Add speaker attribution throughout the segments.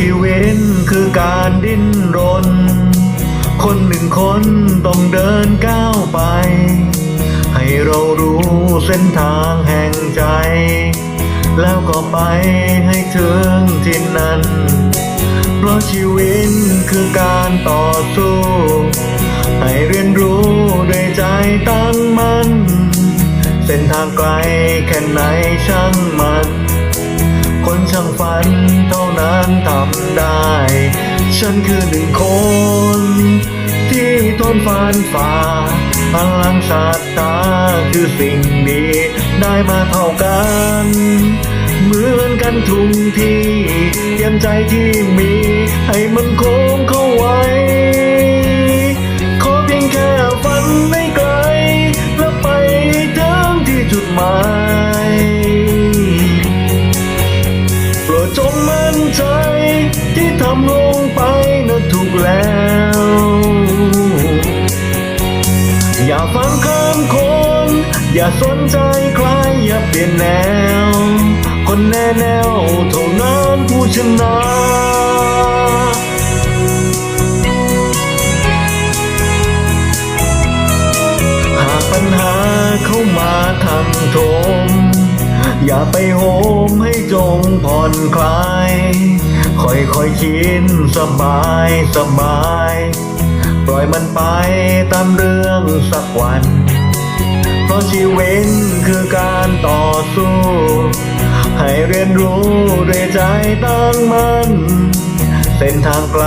Speaker 1: ชีวิตคือการดิ้นรน คนหนึ่งคนต้องเดินก้าวไป ให้เรารู้เส้นทางแห่งใจ แล้วก็ไปให้ถึงที่นั้น เพราะชีวิตคือการต่อสู้ ให้เรียนรู้ด้วยใจตั้งมั่น เส้นทางไกลแค่ไหนช่างมัน คนช่างฝันำได้ ฉันคือหนึ่งคน ที่ทนฟันฝ่าพลังศาสตาคือสิ่งดีได้มาเท่ากัน เหมือนกันทุกที่เตรียมใจที่มี ให้มันคงเข้าไว้ ที่ทำลงไปนั้นถูกแล้ว อย่าฟังคำคน อย่าสนใจใครอย่าเปลี่ยนแนว คนแน่แนวเท่านั้นผู้ชนะหากปัญหาเข้ามาทางโถมอย่าไปโหมให้จงผ่อนคลาย ค่อยๆคคิดสบายสบาย ปล่อยมันไปตามเรื่องสักวัน เพราะชีวิตคือการต่อสู้ ให้เรียนรู้ด้วยใจตั้งมั่นเส้นทางไกล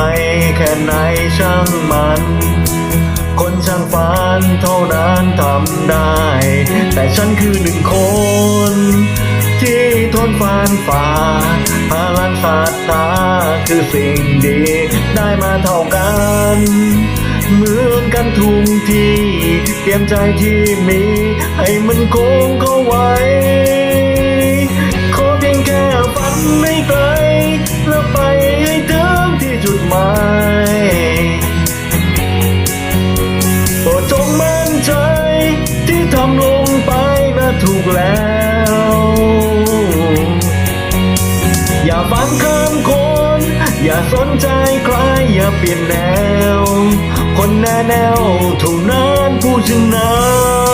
Speaker 1: แค่ไหนช่างมัน คนช่างฝันเท่านั้นทำได้ แต่ฉันคือ หนึ่งคนที่ทนฟันฝ่าพลังศรัทธาคือสิ่งดีได้มาเท่ากันเหมือนกันทุกที่เตรียมใจที่มี ให้มันคงเข้าไว้ ขอเพียงแค่ฝันไม่ไกล แล้วไปให้ถึงที่จุดหมายโปรดจงมั่นใจที่ทำลงไปนะถูกแล้ว สนใจใครอย่าเปลี่ยนแนว คนแน่แนวเท่านั้นผู้ชนะ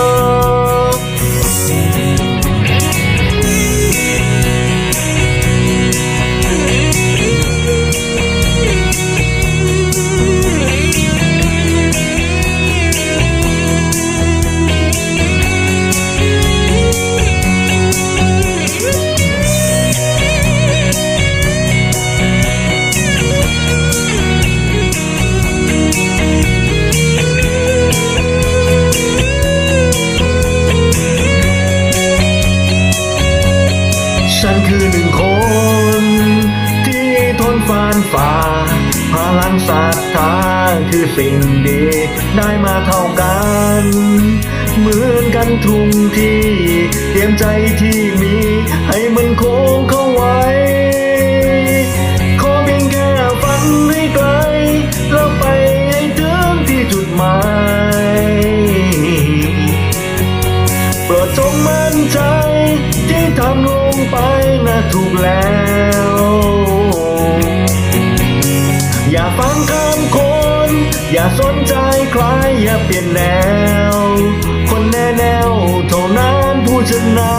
Speaker 1: ทนฟันฝ่าพลังศรัทธาคือสิ่งดีได้มาเท่ากัน เหมือนกันทุกที่เตรียมใจที่มี ให้มันคงเข้าไว้ ขอเพียงแค่ฝันให้ไกล แล้วไปให้ถึงที่จุดหมายโปรดจงมั่นใจที่ทำลงไปนะถูกแล้ว อย่าฟังคำคน อย่าสนใจใครอย่าเปลี่ยนแนว คนแน่แนวเท่านั้นผู้ชนะ